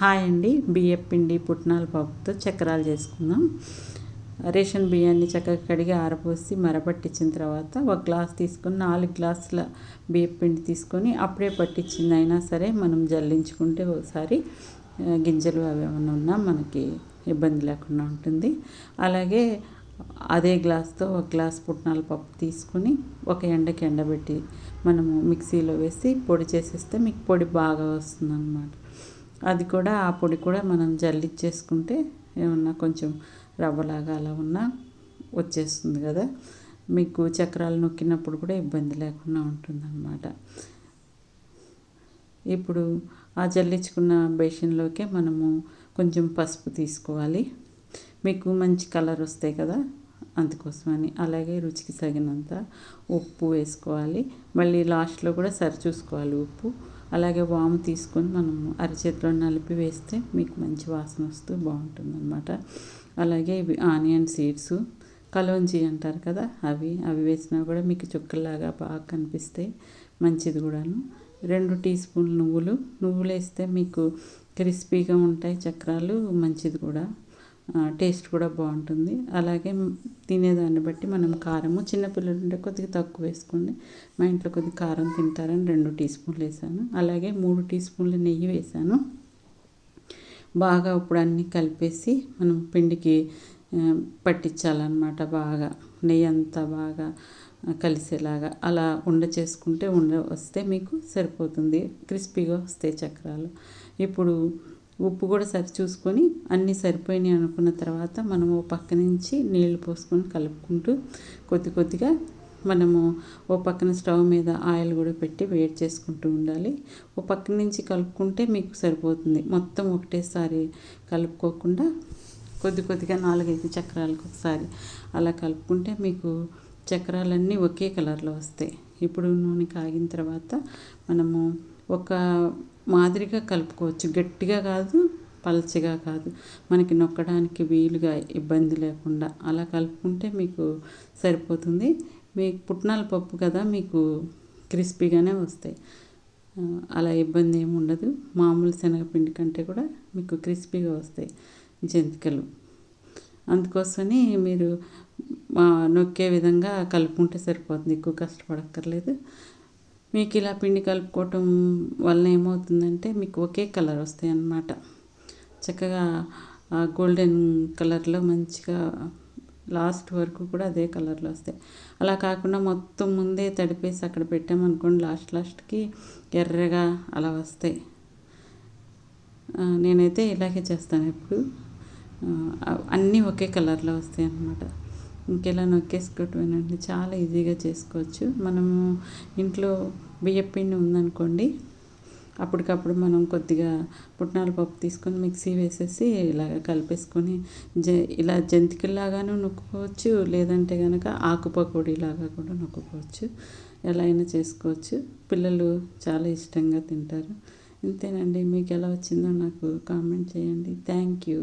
Hi అండి. బియ్యం పిండి పుట్నాల పప్పుతో చక్రాలు చేసుకుందాం. రేషన్ బియ్యాన్ని చక్కగా కడిగి ఆరపోసి మరపట్టించిన తర్వాత ఒక గ్లాస్ తీసుకొని నాలుగు గ్లాసుల బియ్యం పిండి తీసుకొని అప్పుడే పట్టించింది. అయినా సరే మనం జల్లించుకుంటే ఒకసారి గింజలు అవి ఏమైనా ఉన్నా మనకి ఇబ్బంది లేకుండా ఉంటుంది. అలాగే అదే గ్లాస్తో ఒక గ్లాస్ పుట్నాల పప్పు తీసుకొని ఒక ఎండకి ఎండబెట్టి మనము మిక్సీలో వేసి పొడి చేసేస్తే మీకు పొడి బాగా వస్తుంది అన్నమాట అది కూడా ఆ పొడి కూడా మనం జల్లిచ్చేసుకుంటే ఏమన్నా కొంచెం రవ్వలాగా అలా ఉన్నా వచ్చేస్తుంది కదా. మీకు చక్రాలు నొక్కినప్పుడు కూడా ఇబ్బంది లేకుండా ఉంటుందన్నమాట. ఇప్పుడు ఆ జల్లించుకున్న బేషన్లోకే మనము కొంచెం పసుపు తీసుకోవాలి. మీకు మంచి కలర్ వస్తాయి కదా అందుకోసమని. అలాగే రుచికి తగినంత ఉప్పు వేసుకోవాలి. మళ్ళీ లాస్ట్లో కూడా సరి చూసుకోవాలి ఉప్పు. అలాగే వాము తీసుకొని మనము అరచేతిలో నలిపి వేస్తే మీకు మంచి వాసన వస్తూ బాగుంటుందన్నమాట. అలాగే ఇవి ఆనియన్ సీడ్స్ కలోంజీ అంటారు కదా అవి అవి వేసినా కూడా మీకు చుక్కల్లాగా బాగా కనిపిస్తాయి మంచిది కూడాను. రెండు టీ స్పూన్లు నువ్వులు నువ్వులు వేస్తే మీకు క్రిస్పీగా ఉంటాయి చక్రాలు మంచిది కూడా. టేస్ట్ కూడా బాగుంటుంది. అలాగే తినేదాన్ని బట్టి మనం కారము చిన్నపిల్లలు ఉంటే కొద్దిగా తక్కువ వేసుకోండి. మా ఇంట్లో కొద్దిగా కారం తింటారని రెండు టీ స్పూన్లు వేసాను. అలాగే మూడు టీ స్పూన్లు నెయ్యి వేసాను. బాగా ఇప్పుడు అన్నీ కలిపేసి మనం పిండికి పట్టించాలన్నమాట బాగా. నెయ్యి అంతా బాగా కలిసేలాగా అలా ఉండ చేసుకుంటే ఉండ వస్తే మీకు సరిపోతుంది. క్రిస్పీగా వస్తాయి చక్రాలు. ఇప్పుడు ఉప్పు కూడా సరి చూసుకొని అన్నీ సరిపోయినాయి అనుకున్న తర్వాత మనము పక్క నుంచి నీళ్ళు పోసుకొని కలుపుకుంటూ కొద్ది కొద్దిగా మనము ఓ పక్కన స్టవ్ మీద ఆయిల్ కూడా పెట్టి వేడి చేసుకుంటూ ఉండాలి. ఓ పక్క నుంచి కలుపుకుంటే మీకు సరిపోతుంది. మొత్తం ఒకటేసారి కలుపుకోకుండా కొద్ది కొద్దిగా నాలుగైదు చక్రాలకు ఒకసారి అలా కలుపుకుంటే మీకు చక్రాలన్నీ ఒకే కలర్లో వస్తాయి. ఇప్పుడు నూనె కాగిన తర్వాత మనము ఒక మాదిరిగా కలుపుకోవచ్చు. గట్టిగా కాదు పలచగా కాదు. మనకి నొక్కడానికి వీలుగా ఇబ్బంది లేకుండా అలా కలుపుకుంటే మీకు సరిపోతుంది. మీకు పుట్నాల పప్పు కదా మీకు క్రిస్పీగానే వస్తాయి. అలా ఇబ్బంది ఏమి ఉండదు. మామూలు శనగపిండి కంటే కూడా మీకు క్రిస్పీగా వస్తాయి జంతికలు. అందుకోసమని మీరు నొక్కే విధంగా కలుపుకుంటే సరిపోతుంది. ఎక్కువ కష్టపడక్కర్లేదు. మీకు ఇలా పిండి కలుపుకోవటం వల్ల ఏమవుతుందంటే మీకు ఒకే కలర్ వస్తాయి అన్నమాట చక్కగా గోల్డెన్ కలర్లో మంచిగా లాస్ట్ వరకు కూడా అదే కలర్లో వస్తాయి. అలా కాకుండా మొత్తం ముందే తడిపేసి అక్కడ పెట్టామనుకోండి లాస్ట్ లాస్ట్కి ఎర్రగా అలా వస్తాయి. నేనైతే ఇలాగే చేస్తాను ఎప్పుడు. అన్నీ ఒకే కలర్లో వస్తాయి అన్నమాట ఇంకెలా నొక్కేసుకోవటమేనండి చాలా ఈజీగా చేసుకోవచ్చు. మనము ఇంట్లో బియ్యపిండి ఉందనుకోండి అప్పటికప్పుడు మనం కొద్దిగా పుట్నాల పప్పు తీసుకొని మిక్సీ వేసేసి ఇలాగ కలిపేసుకొని జ ఇలా జంతికల్లాగాను నొక్కుకోవచ్చు లేదంటే కనుక ఆకు పకోడీలాగా కూడా నొక్కుకోవచ్చు. ఎలా అయినా చేసుకోవచ్చు. పిల్లలు చాలా ఇష్టంగా తింటారు. ఇంతేనండి. మీకు ఎలా వచ్చిందో నాకు కామెంట్ చేయండి. Thank you.